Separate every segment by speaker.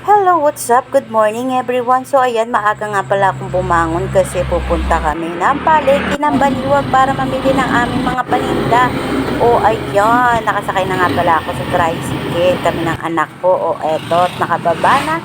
Speaker 1: Hello, what's up? Good morning everyone. So ayan, maaga nga pala akong bumangon kasi pupunta kami ng palengke ng Baliwag para mamili ng aming mga paninda. O ayan, nakasakay na nga pala ako sa tricycle. Kami ng anak ko. O eto, at nakababa na.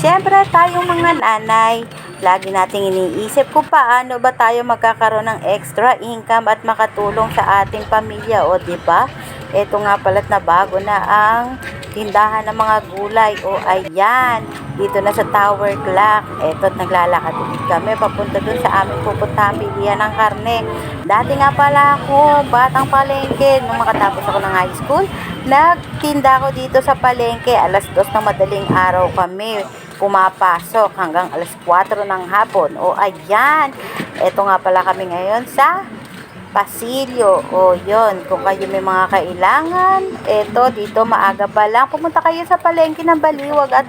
Speaker 1: Siyempre, tayong mga nanay, lagi nating iniisip kung paano ba tayo magkakaroon ng extra income at makatulong sa ating pamilya. O, di ba? Ito nga pala't na bago na ang tindahan ng mga gulay. O ayan, dito na sa Tower Clock. Eto at naglalakad ulit kami papunta dun sa aming pupuntahan bilihan ng karne. Dati nga pala ako, batang palengke, nung makatapos ako ng high school, nagtinda ako dito sa palengke. Alas dos ng madaling araw kami pumapasok hanggang alas 4 ng hapon. O ayan, eto nga pala kami ngayon sa pasilyo. O, yon Kung kayo may mga kailangan, eto, dito maaga pa lang. Pumunta kayo sa palengke ng Baliwag at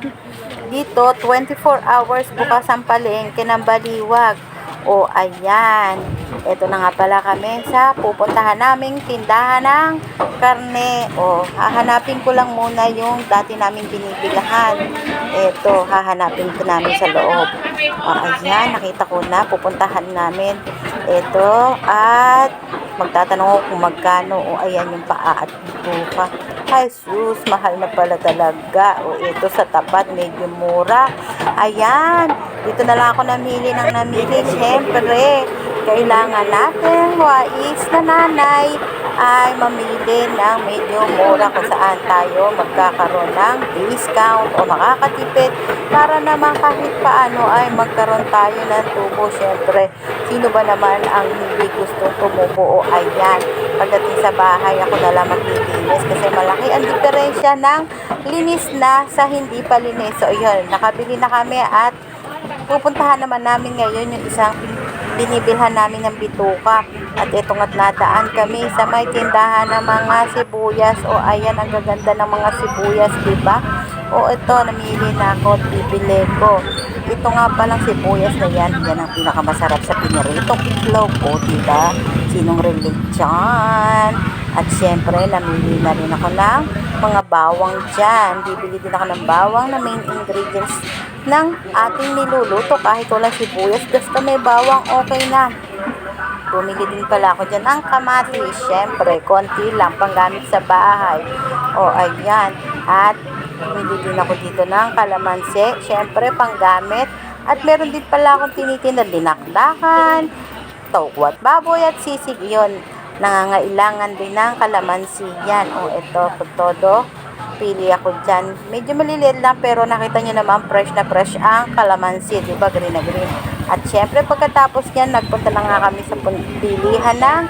Speaker 1: dito, 24 hours bukas ang palengke ng Baliwag. O, ayan. Ito na nga pala kami sa pupuntahan naming tindahan ng karne. O, hahanapin ko lang muna yung dati naming binibilahan. Ito, hahanapin ko namin sa loob. O, ayan, nakita ko na. Pupuntahan namin. Ito, at magtatanong ako kung magkano. O, ayan yung paa at bituka. Ay, sus, mahal na pala talaga. O, ito sa tapat, medyo mura. Ayan, dito na lang ako namili ng namili. Siyempre, kailangan natin, wais na nanay, ay mamili ng medyo mura kung saan tayo magkakaroon ng discount o makakatipid para naman kahit paano ay magkaroon tayo ng tubo. Siyempre, sino ba naman ang hindi gustong tumubo o ayan. Pagdating sa bahay, ako na lang maglilinis kasi malaki ang diferensya ng linis na sa hindi pa linis. So, yun, nakabili na kami at pupuntahan naman namin ngayon yung isang binibilhan namin ng bituka. At ito nga't nadaan kami sa may tindahan ng mga sibuyas. O ayan, ang gaganda ng mga sibuyas, di ba? O ito, namili na ako at bibili ko. Ito nga palang sibuyas na yan. Yan ang pinakamasarap sa piniritong itlog. O, di ba? Sinong relate dyan? At syempre, namili na rin ako ng mga bawang dyan. Bibili din ako ng bawang na main ingredients ng ating niluluto. Kahit walang sibuyas, basta may bawang, okay na. Bumili din pala ako dyan ng kamatis. Syempre, konti lang, panggamit sa bahay. O, ayan. At, bumili din ako dito ng kalamansi. Syempre, panggamit. At meron din pala akong tinitinda dinakdakan, tawkwat baboy at sisig yun. Nangangailangan din ng kalamansi yan. O, ito, todo. Pili ako dyan. Medyo maliliit lang pero nakita nyo naman fresh na fresh ang kalamansi. Di ba? Green na green. At syempre pagkatapos yan, nagpunta na nga kami sa pilihan ng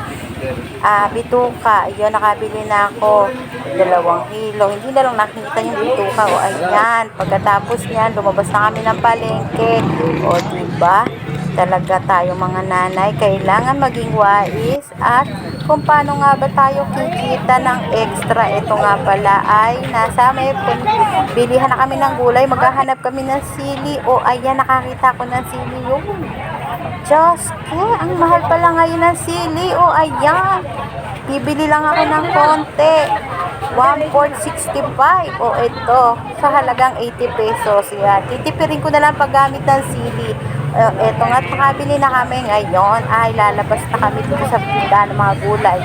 Speaker 1: ah, bituka. Yun, nakabili na ako dalawang kilo. Hindi na lang nakita yung bituka. O ayan, pagkatapos yan, lumabas na kami ng palengke. O diba? Talaga tayo mga nanay, kailangan maging wais at kung paano nga ba tayo kikita ng extra. Ito nga pala ay nasa may bilihan na kami ng gulay, maghahanap kami ng sili. O ayan, nakakita ko ng sili yun. Diyos ko, ang mahal pala ngayon ng sili. O ayan, bibili lang ako ng konti. 1.65. O ito, sa halagang 80 pesos. Yan. Titipirin ko na lang paggamit ng sili. Uh, eto nga, nakabili na kami ngayon. Ay, lalabas na kami dito sa tindahan ng mga gulay.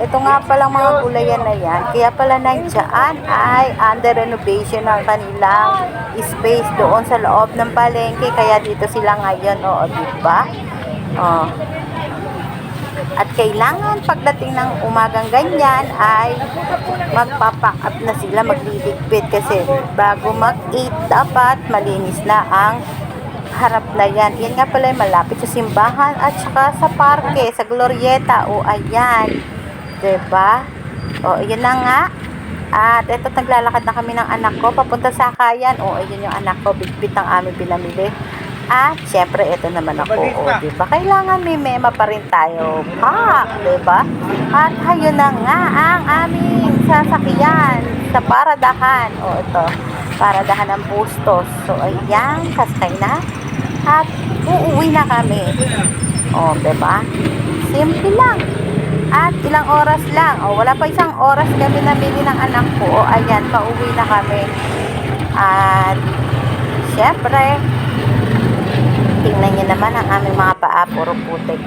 Speaker 1: Ito nga palang mga gulayan na yan. Kaya pala nandiyan ay under renovation ng kanilang space doon sa loob ng palengke. Kaya dito sila ngayon. O, di ba? O. At kailangan pagdating ng umagang ganyan ay magpapack up na sila, magliligpit kasi bago mag-8 dapat malinis na ang harap na yan. Yan nga pala malapit sa simbahan at saka sa parke, sa Glorieta. O ayan, 'di ba? O yun na nga. At eto naglalakad na kami ng anak ko papunta sa Kayan. O ayun yung anak ko, bitbit ang aming pinamili. At syempre ito naman ako, o di ba? Kailangan may mema pa rin tayo. Pa, di ba? At ayun na nga ang aming sasakyan sa paradahan. O ito, paradahan ng bustos. So ayan, sasakay na. At uuwi na kami. O, di ba? Simple lang. At ilang oras lang. O, wala pa isang oras kami namili ng anak ko. O, ayan, pauwi na kami. At syempre, tingnan niyo naman ang aming mga paa, puro putik.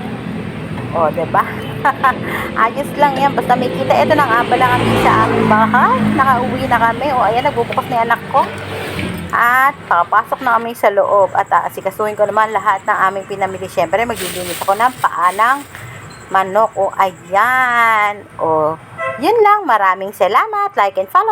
Speaker 1: O, ba? diba? Ayos lang yan. Basta may kita. Ito na nga pala kami sa aming bahay. Nakauwi na kami. O, ayan, nagbubukas na yung anak ko. At pakapasok na kami sa loob. At aasikasuhin ko naman lahat ng aming pinamili. Siyempre, maglilinis ako ng paa ng manok. O, ayan. O, yun lang. Maraming salamat. Like and follow.